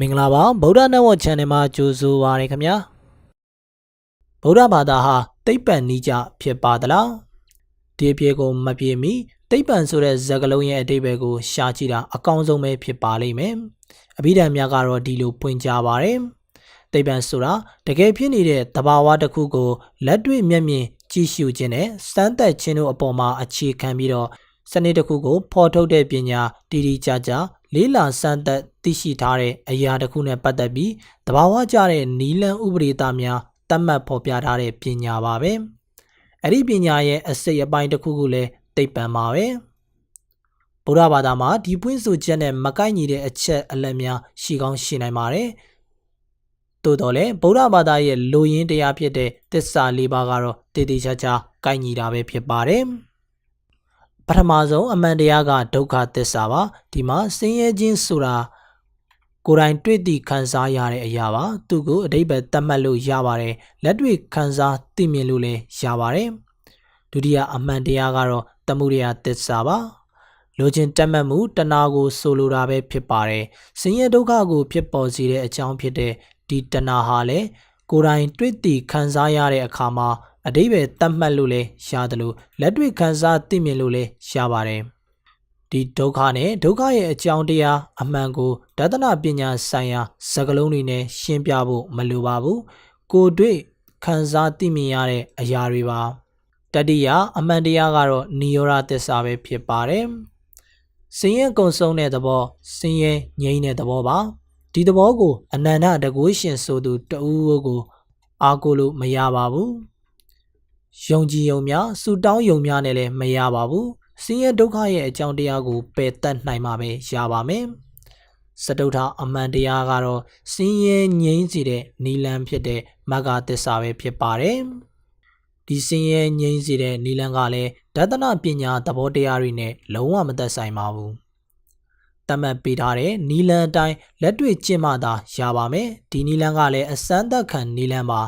မင်္ဂလာပါဗုဒ္ဓနတ်ဝတ် channel မှာကြိုဆိုပါရခင်ဗျာဗုဒ္ဓဘာသာဟာသိပ္ပံနိကြဖြစ်ပါသလားဒီအပြေကိုမပြေမီသိပ္ပံဆိုတဲ့ဇာတ်ကလုံးရဲ့အတိတ်ဘယ်ကိုရှာကြည့်တာအကောင်းဆုံးပဲဖြစ်ပါလိမ့်မယ်အဘိဓမ္မာကတော့ဒီလိုပွင့်ကြပါတယ်သိပ္ပံဆိုတာတကယ်ဖြစ်နေတဲ့သဘာဝတစ်ခုကိုလက်တွေ့မျက်မြင်ကြည့်ရှုခြင်းနဲ့စမ်းသပ်ခြင်းတို့အပေါ်မှာအခြေခံပြီးတော့စနစ်တစ်ခုကိုဖော်ထုတ်တဲ့ပညာတည်တည်ကြကြ လေးလာစမ်းသပ်သိရှိထားတဲ့အရာတစ်ခုနဲ့ပတ်သက်ပြီးတဘာဝကျတဲ့နီလန်ဥပဒေသားများတတ်မှတ်ဖော်ပြထားတဲ့ပညာပါပဲအဲ့ဒီပညာရဲ့အစိတ်အပိုင်းတစ်ခုခုလည်းသိပ္ပံပါပဲဗုဒ္ဓဘာသာမှာဒီပွင့်ဆိုချက်နဲ့မကိုက်ညီတဲ့အချက်အလက်များရှိကောင်းရှိနိုင်ပါတယ်သို့တော်လည်းဗုဒ္ဓဘာသာရဲ့လိုရင်းတရားဖြစ်တဲ့သစ္စာလေးပါးကတော့တည်တည်ချာချာကိုက်ညီတာပဲဖြစ်ပါတယ် ပထမဆုံးအမှန်တရားကဒုက္ခသစ္စာပါဒီမှာဆင်းရဲခြင်းဆိုတာကိုယ်တိုင်တွေ့သည့်ခံစားရတဲ့အရာပါသူကိုအတိပ္ပယ်သတ်မှတ်လို့ရပါတယ်လက်တွေ့ခံစားသိမြင်လို့လည်းရပါတယ်ဒုတိယအမှန်တရားကတော့တမှုရိယသစ္စာပါလိုချင်တက်မှတ်မှုတဏှာကိုဆိုလိုတာပဲဖြစ်ပါတယ်ဆင်းရဲဒုက္ခကိုဖြစ်ပေါ်စေတဲ့အကြောင်းဖြစ်တဲ့ဒီတဏှာဟာလည်းကိုယ်တိုင်တွေ့သည့်ခံစားရတဲ့အခါမှာ အတိပ္ပယ်တတ်မှတ်လို့လည်းရတယ်လို့လက်တွေ့ခံစားသိမြင်လို့လည်းရပါတယ်ဒီဒုက္ခနဲ့ဒုက္ခရဲ့အကြောင်းတရားအမှန်ကိုဒသနာပညာဆိုင်ရာစကားလုံးတွေနဲ့ရှင်းပြဖို့မလိုပါဘူးကိုယ်တွေ့ခံစားသိမြင်ရတဲ့အရာတွေပါတတိယအမှန်တရားကတော့နိရောဓသစ္စာပဲဖြစ်ပါတယ်စင်ရဲ့ကုံဆုံးတဲ့သဘောစင်ရဲ့ငြိမ်းတဲ့သဘောပါဒီသဘောကိုအနန္တတကုရှင်ဆိုသူတဦးကို အားကိုလို့မရပါဘူး ယုံကြည်ယုံများဆူတောင်းယုံများနဲ့လည်းမရပါဘူးဆင်းရဲဒုက္ခရဲ့အကြောင်းတရားကိုပယ်တတ်နိုင်မှာပဲရပါမယ်စတုထအမှန်တရားကတော့ဆင်းရဲငြိမ်းစေတဲ့နီလန်ဖြစ်တဲ့မဂ္ဂသစ္စာပဲဖြစ်ပါတယ်ဒီဆင်းရဲငြိမ်းစေတဲ့နီလန်ကလည်းဒသနပညာသဘောတရားတွေနဲ့လုံးဝမသက်ဆိုင်ပါဘူးတတ်မှတ်ပေးထားတဲ့နီလန်အတိုင်းလက်တွေ့ကျင့်မှသာရပါမယ်ဒီနီလန်ကလည်းအစမ်းသက်ခံနီလန်ပါ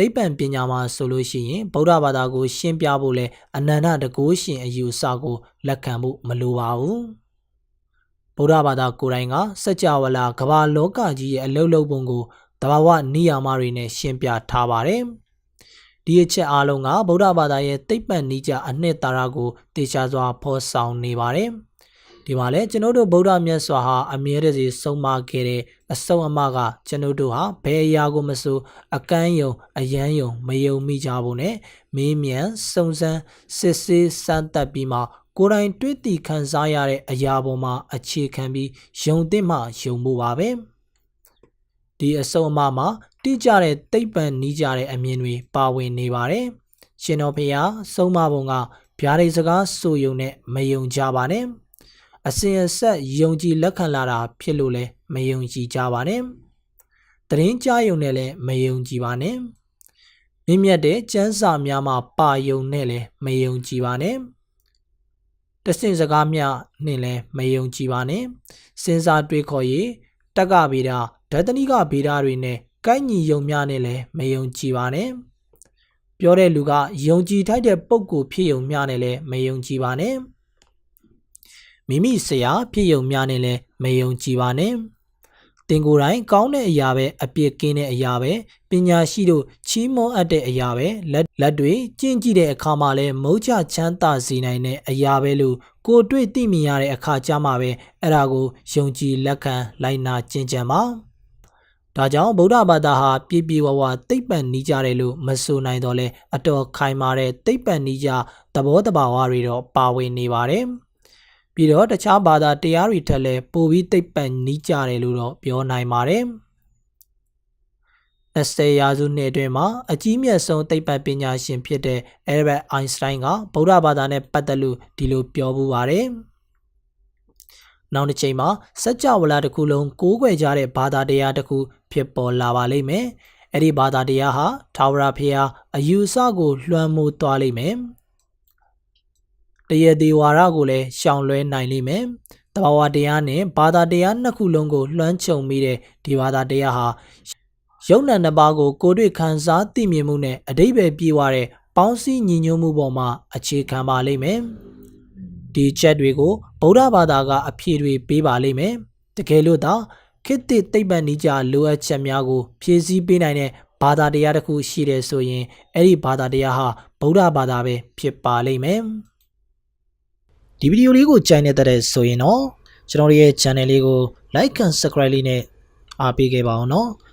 သိပ္ပံပညာမှာဆိုလို့ရှိရင်ဗုဒ္ဓဘာသာကို ရှင်းပြဖို့လဲအနန္တတကုရှင်အယူအဆကိုလက်ခံဖို့မလိုပါဘူးဗုဒ္ဓဘာသာကိုယ်တိုင်ကစัจ java လာကမ္ဘာလောကကြီးရဲ့အလုတ်လုတ်ပုံကိုတဘာဝနိယာမတွေနဲ့ရှင်းပြထားပါတယ်ဒီအချက်အားလုံးကဗုဒ္ဓဘာသာရဲ့သိပ္ပံနိကြအနှစ်သာရကိုတေချာစွာဖော်ဆောင်နေပါတယ်ဒီမှာလဲကျွန်တော်တို့ဗုဒ္ဓမြတ်စွာဟာအမြဲတစေဆုံးမခဲ့တဲ့ အဆုံးအမကကျွန်တော်တို့ဟာဘယ်အရာကိုမဆိုအကန့်ယုံအယမ်းယုံမယုံမိကြဘူးနဲ့မေးမြန်းစုံစမ်းစစ်ဆေးစမ်းသပ်ပြီးမှကိုယ်တိုင်တွေ့သိခံစားရတဲ့အရာပေါ်မှာအခြေခံပြီးယုံသင့်မှယုံမှုပါပဲဒီအဆုံးအမမှာတိကျတဲ့သိပ္ပံနီးကြတဲ့အမြင်တွေပါဝင်နေပါတယ်ရှင်တော်ဖရာဆုံးမပုံကဗျာဒိတ်စကားဆိုယုံနဲ့မယုံကြပါနဲ့ အစဉ်အဆက်ယုံကြည်လက်ခံလာတာဖြစ်လို့လဲမယုံကြည်ကြပါနဲ့တရင်ကြားယုံနဲ့လည်းမယုံကြည်ပါနဲ့မြင့်မြတ်တဲ့ကျမ်းစာများမှာပါယုံနဲ့လည်းမယုံကြည်ပါနဲ့တဆင့်စကားမြနှင့်လည်းမယုံကြည်ပါနဲ့စဉ်းစားတွေးခေါ်ရေးတက္ကဗေဒဓတနိကဗေဒတွေနဲ့ကိုက်ညီယုံများနဲ့လည်းမယုံကြည်ပါနဲ့ပြောတဲ့လူကယုံကြည်ထိုက်တဲ့ပုံကိုဖြစ်ယုံများနဲ့လည်းမယုံကြည်ပါနဲ့ မိမိဆရာဖြစ်ယုံများနဲ့လည်းမယုံကြည်ပါနဲ့တင်ကိုယ်တိုင်ကောင်းတဲ့အရာပဲအပြစ်ကင်းတဲ့အရာပဲပညာရှိတို့ချီးမွမ်းအပ်တဲ့အရာပဲလက်လက်တွေကျင့်ကြည့်တဲ့အခါမှာလည်းမုတ်ချချမ်းသာစေနိုင်တဲ့အရာပဲလို့ကိုယ်တွေ့သိမြင်ရတဲ့အခါကျမှပဲအဲ့ဒါကိုယုံကြည်လက်ခံလိုက်နာကျင့်ကြံပါဒါကြောင့်ဗုဒ္ဓဘာသာဟာပြည့်ပြည့်ဝဝသိပ္ပံနီးကြတယ်လို့မဆိုနိုင်တော့လဲအတော်ခိုင်မာတဲ့သိပ္ပံနီးကြသဘောတဘာဝတွေတော့ပါဝင်နေပါတယ်။ ပြီးတော့တခြားဘာသာတရားတွေထက်လည်းပိုပြီးသိပ္ပံနီးကြတယ်လို့တော့ပြောနိုင်ပါတယ်။20ရာစုနှစ်အတွင်းမှာအကြီးမြတ်ဆုံးသိပ္ပံပညာရှင်ဖြစ်တဲ့ Albert Einstein ကဗုဒ္ဓဘာသာနဲ့ပတ်သက်လို့ဒီလိုပြောပူပါတယ်။နောက်တစ်ချိန်မှာစัจ java လာတစ်ခုလုံးကိုးကွယ်ကြတဲ့ဘာသာတရားတစ်ခုဖြစ်ပေါ်လာပါလိမ့်မယ်။အဲ့ဒီဘာသာတရားဟာထာဝရဘုရားအယူအဆကိုလွှမ်းမိုးသွားလိမ့်မယ်။ တရသေးဝါရကိုလည်းရှောင်လွဲနိုင်လိမ့်မယ်။တဘာဝတရားနဲ့ဘာသာတရားနှစ်ခုလုံးကိုလွှမ်းခြုံမိတဲ့ဒီဘာသာတရားဟာယုံနံနှစ်ပါးကိုကိုယ်တွေ့ခံစားသိမြင်မှုနဲ့အတိပ္ပယ်ပြေဝတဲ့ပေါင်းစည်းညီညွတ်မှုပေါ်မှာအခြေခံပါလိမ့်မယ်။ဒီချက်တွေကိုဗုဒ္ဓဘာသာကအဖြေတွေပေးပါလိမ့်မယ်။တကယ်လို့သာခေတ်သစ်သိပ္ပံနည်းကျလိုအပ်ချက်များကိုဖြည့်ဆည်းပေးနိုင်တဲ့ဘာသာတရားတစ်ခုရှိတယ်ဆိုရင်အဲ့ဒီဘာသာတရားဟာဗုဒ္ဓဘာသာပဲဖြစ်ပါလိမ့်မယ် ဒီဗီဒီယိုလေးကိုကြိုက်နေတဲ့ဆိုရင်တော့ကျွန်တော်တို့ရဲ့ channel လေးကို like and subscribe လေးနဲ့အားပေးခဲ့ပါအောင်နော်